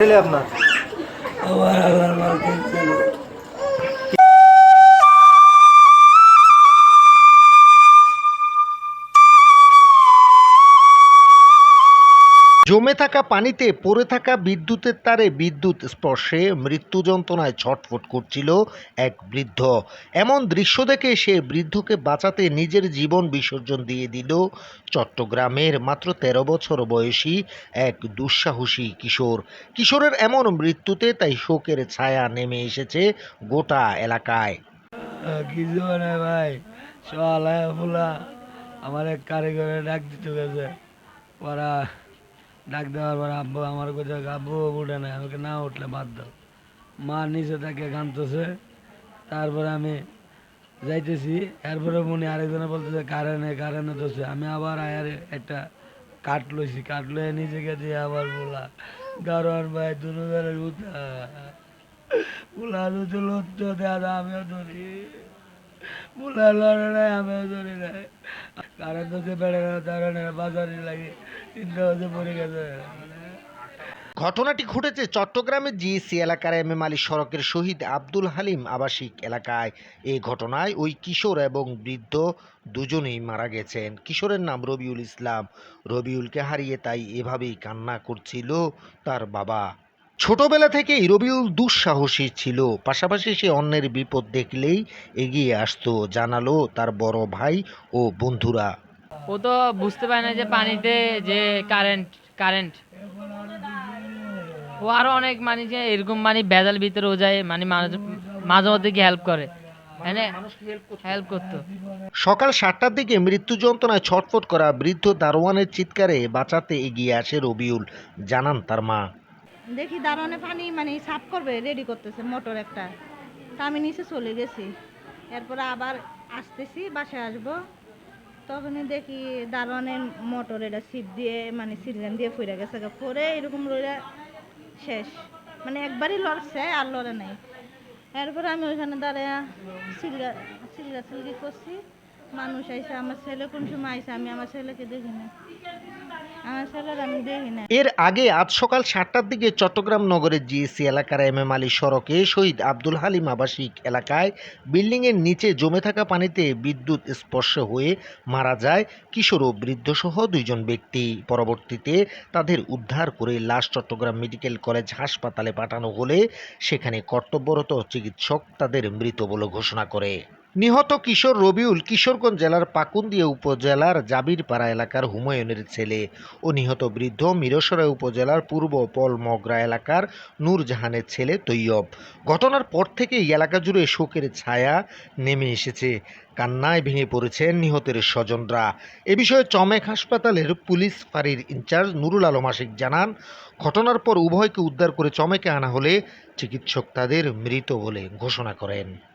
আপনার? আমার আল্লাহর জমে থাকা পানিতে পড়ে থাকা বিদ্যুতের তারে বিদ্যুৎ স্পর্শে মৃত্যু যন্ত্রণায় ছটফট করছিল এক বৃদ্ধ। এমন দৃশ্য দেখে সে বৃদ্ধকে বাঁচাতে নিজের জীবন বিসর্জন দিয়ে দিল। চট্টগ্রামের মাত্র তেরো বছর বয়সী এক দুঃসাহসী কিশোর। কিশোরের এমন মৃত্যুতে তাই শোকের ছায়া নেমে এসেছে গোটা এলাকায়। আমার এক কারিগরে ডাক দিতে গেছে। ওরা ডাক দেওয়ার পর, আব্বু, আমার কোথাও আব্বু, উঠে না, আমাকে না উঠলে বাদ দাও। মা নিচে তাকে কাঁদতেছে। তারপরে আমি যাইতেছি। এরপরে মনে আরেকজনে বলতেছে, কারেন্টে কারেন্টে ধরছে। আমি আবার আয়ার একটা কাঠ লইছি। কাঠ লয়ে নিজেকে দিয়ে আবার বলা গারোয়ার ভাই, দুনো ধরে উঠা পোলা দুটো লড়তে দাদা আমিও ধরি। ঘটনাটি ঘটেছে চট্টগ্রামের জিএসসি এলাকার এম এম আলী সড়কের শহীদ আব্দুল হালিম আবাসিক এলাকায়। এই ঘটনায় ওই কিশোর এবং বৃদ্ধ দুজনেই মারা গেছেন। কিশোরের নাম রবিউল ইসলাম। রবিউলকে হারিয়ে তাই এভাবেই কান্না করছিল তার বাবা। ছোটবেলা থেকেই রবিউল দুঃসাহসী ছিল। পাশাপাশি সে অন্যের বিপদ দেখলেই এগিয়ে আসতো জানালো তার বড় ভাই ও বন্ধুরা। ও তো বুঝতে পারে না যে পানিতে যে কারেন্ট কারেন্ট ও আরও অনেক মানে যে এরকম মানে ভেজাল ভিতরে ও যায় মানে মাঝে মাঝে মধ্যে কি হেল্প করে হেল্প করতো। সকাল সাতটার দিকে মৃত্যু যন্ত্রণায় ছটফট করা বৃদ্ধ দারোয়ানের চিৎকারে বাঁচাতে এগিয়ে আসে রবিউল জানান তার মা। দেখি দারোয়ানে পানি মানে সাফ করবে রেডি করতেছে মোটর একটা। তা আমি নিচে চলে গেছি। এরপরে আবার আসতেছি, বাসায় আসব। তখনই দেখি দারোয়ানের মোটর এটা সিপ দিয়ে মানে সিলিন্ডার দিয়ে ফুরে গেছে পরে এরকম রইলে শেষ। মানে একবারই লড়ছে আর লড়ে নাই। এরপরে আমি ওইখানে দাঁড়ায় সিলগা সিলগা সিলগি করছি। মানুষ আইসে আমার ছেলে কোন সময় আইসে আমি আমার ছেলেকে দেখি না এর আগে আজ সকাল সাতটার দিকে চট্টগ্রাম নগরের জিএসসি এলাকার এম এম আলী সড়কে শহীদ আব্দুল হালিম আবাসিক এলাকায় বিল্ডিংয়ের নিচে জমে থাকা পানিতে বিদ্যুৎ স্পর্শ হয়ে মারা যায় কিশোর ও বৃদ্ধসহ দুইজন ব্যক্তি। পরবর্তীতে তাদের উদ্ধার করে লাশ চট্টগ্রাম মেডিকেল কলেজ হাসপাতালে পাঠানো হলে সেখানে কর্তব্যরত চিকিৎসক তাদের মৃত বলে ঘোষণা করে। নিহত কিশোর রবিউল কিশোরগঞ্জ জেলার পাকুন্দিয়া উপজেলার জাবিরপাড়া এলাকার হুমায়ুনের ছেলে ও নিহত বৃদ্ধ মিরসরাই উপজেলার পূর্ব পলমগরা এলাকার নূরজাহানের ছেলে তৈয়ব। ঘটনার পর থেকে এই এলাকা জুড়ে শোকের ছায়া নেমে এসেছে। কান্নায় ভেঙে পড়েছেন নিহতের স্বজনরা। এ বিষয়ে চমেক হাসপাতালের পুলিশ ফাঁড়ির ইনচার্জ নুরুল আলম আশিক জানান, ঘটনার পর উভয়কে উদ্ধার করে চমেকে আনা হলে চিকিৎসক তাদের মৃত বলে ঘোষণা করেন।